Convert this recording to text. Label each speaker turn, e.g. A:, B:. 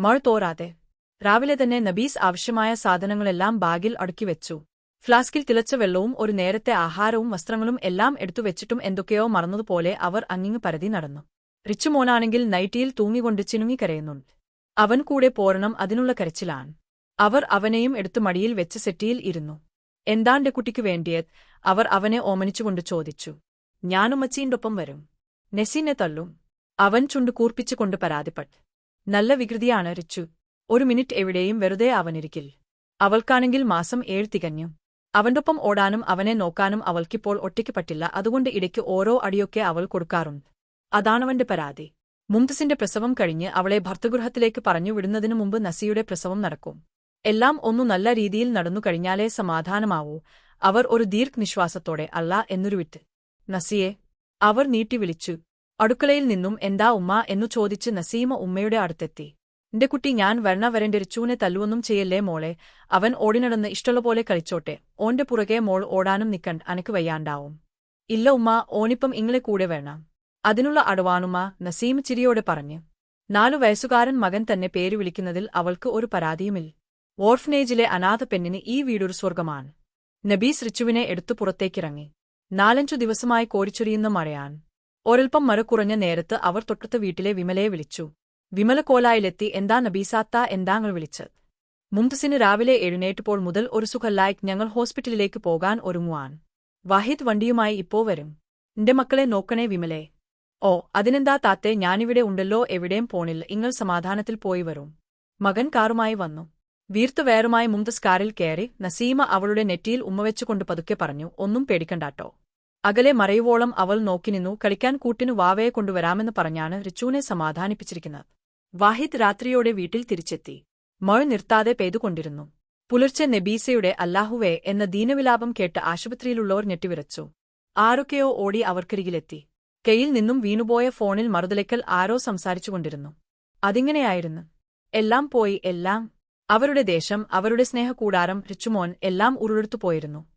A: മഴ തോരാതെ. രാവിലെ തന്നെ നബീസ് ആവശ്യമായ സാധനങ്ങളെല്ലാം ബാഗിൽ അടുക്കി വെച്ചു. ഫ്ലാസ്കിൽ തിളച്ച വെള്ളവും ഒരു നേരത്തെ ആഹാരവും വസ്ത്രങ്ങളും എല്ലാം എടുത്തു വെച്ചിട്ടും എന്തൊക്കെയോ മറന്നതുപോലെ അവർ അങ്ങിങ്ങ് പരതി നടന്നു. റിച്ചുമോനാണെങ്കിൽ നൈറ്റിയിൽ തൂങ്ങിക്കൊണ്ട് ചിനുങ്ങിക്കരയുന്നുണ്ട് അവൻ കൂടെ പോരണം അതിനുള്ള കരച്ചിലാണ്. അവർ അവനെയും എടുത്തു മടിയിൽ വെച്ച് സെറ്റിയിൽ ഇരുന്നു. എന്താണ്ടെ കുട്ടിക്ക് വേണ്ടിയത്? അവർ അവനെ ഓമനിച്ചുകൊണ്ട് ചോദിച്ചു. ഞാനുമ്മച്ചീന്റൊപ്പം വരും. നെസീനെ തള്ളും. അവൻ ചുണ്ടു കൂർപ്പിച്ചുകൊണ്ട് പരാതിപ്പെട്ടു. നല്ല വികൃതിയാണ് രച്ചു ഒരു മിനിറ്റ് എവിടെയും വെറുതെ അവനിരിക്കിൽ. അവൾക്കാണെങ്കിൽ മാസം ഏഴ് തികഞ്ഞു. അവന്റൊപ്പം ഓടാനും അവനെ നോക്കാനും അവൾക്കിപ്പോൾ ഒറ്റയ്ക്ക് പറ്റില്ല. അതുകൊണ്ട് ഇടയ്ക്ക് ഓരോ അടിയൊക്കെ അവൾ കൊടുക്കാറുണ്ട്. അതാണവന്റെ പരാതി. മുംതസിന്റെ പ്രസവം കഴിഞ്ഞ് അവളെ ഭർത്തഗൃഹത്തിലേക്ക് പറഞ്ഞു വിടുന്നതിനു മുമ്പ് നസിയുടെ പ്രസവം നടക്കും. എല്ലാം ഒന്നു നല്ല രീതിയിൽ നടന്നു കഴിഞ്ഞാലേ സമാധാനമാവൂ. അവർ ഒരു ദീർഘനിശ്വാസത്തോടെ അല്ല എന്നുരുവിട്ട് നസിയെ അവർ നീട്ടി വിളിച്ചു. അടുക്കളയിൽ നിന്നും എന്താ ഉമ്മ എന്നു ചോദിച്ച് നസീമ ഉമ്മയുടെ അടുത്തെത്തി. എന്റെ കുട്ടി ഞാൻ വരണ വരേണ്ടൊരു ചൂനെ തല്ലുവൊന്നും ചെയ്യല്ലേ മോളെ? അവൻ ഓടിനടന്ന് ഇഷ്ടമുള്ള പോലെ കളിച്ചോട്ടെ. ഓന്റെ പുറകെ മോൾ ഓടാനും നിൽക്കണ്ട് അനക്ക് വയ്യാണ്ടാവും. ഇല്ല ഉമ്മ ഓണിപ്പം ഇങ്ങളെ കൂടെ വേണം. അതിനുള്ള അടവാണുമ്മ നസീം ചിരിയോടെ പറഞ്ഞു. നാലു വയസ്സുകാരൻ മകൻ തന്നെ പേര് വിളിക്കുന്നതിൽ അവൾക്ക് ഒരു പരാതിയുമില്ല. ഓർഫനേജിലെ അനാഥ പെണ്ണിന് ഈ വീടൊരു സ്വർഗമാണ് നബീസ് റിച്ചുവിനെ എടുത്തു പുറത്തേക്കിറങ്ങി. നാലഞ്ചു ദിവസമായി കോരിച്ചൊരിയുന്ന മഴയാണ്. ഒരൽപ്പം കുറഞ്ഞ നേരത്ത് അവർ തൊട്ടത്ത് വീട്ടിലെ വിമലയെ വിളിച്ചു. വിമല കോലായിലെത്തി എന്താ നബീസാത്ത എന്താങ്ങൾ വിളിച്ചത്? മുംതസിന് രാവിലെ എഴുന്നേറ്റപ്പോൾ മുതൽ ഒരു സുഖല്ലായി ഞങ്ങൾ ഹോസ്പിറ്റലിലേക്ക് പോകാൻ ഒരുങ്ങുവാൻ. വാഹിദ് വണ്ടിയുമായി ഇപ്പോ വരും. എന്റെ മക്കളെ നോക്കണേ വിമലേ. ഓ അതിനെന്താ താത്തെ ഞാനിവിടെ ഉണ്ടല്ലോ എവിടെയും പോണില്ല നിങ്ങൾ സമാധാനത്തിൽ പോയി വരും. മകൻ കാറുമായി വന്നു. വീർത്തു വേറുമായി മുംതസ് കാറിൽ കയറി നസീമ അവളുടെ നെറ്റിയിൽ ഉമ്മവെച്ചുകൊണ്ട് പതുക്കെ പറഞ്ഞു ഒന്നും പേടിക്കണ്ടാട്ടോ. അകലെ മറയുവോളം അവൾ നോക്കി നിന്നു. കളിക്കാൻ കൂട്ടിനു വാവയെ കൊണ്ടുവരാമെന്ന് പറഞ്ഞാണ് റിച്ചുവിനെ സമാധാനിപ്പിച്ചിരിക്കുന്നത്. വാഹിദ് രാത്രിയോടെ വീട്ടിൽ തിരിച്ചെത്തി. മഴ നിർത്താതെ പെയ്തുകൊണ്ടിരുന്നു പുലർച്ചെ നെബീസയുടെ അല്ലാഹുവേ എന്ന ദീനവിലാപം കേട്ട് ആശുപത്രിയിലുള്ളവർ ഞെട്ടിവിറച്ചു. ആരൊക്കെയോ ഓടി അവർക്കരികിലെത്തി. കെയിൽ നിന്നും വീണുപോയ ഫോണിൽ മറുതലയ്ക്കൽ ആരോ സംസാരിച്ചുകൊണ്ടിരുന്നു അതിങ്ങനെയായിരുന്നു. എല്ലാം പോയി എല്ലാം. അവരുടെ ദേശം അവരുടെ സ്നേഹകൂടാരം റിച്ചുമോൻ എല്ലാം ഉരുളെടുത്തുപോയിരുന്നു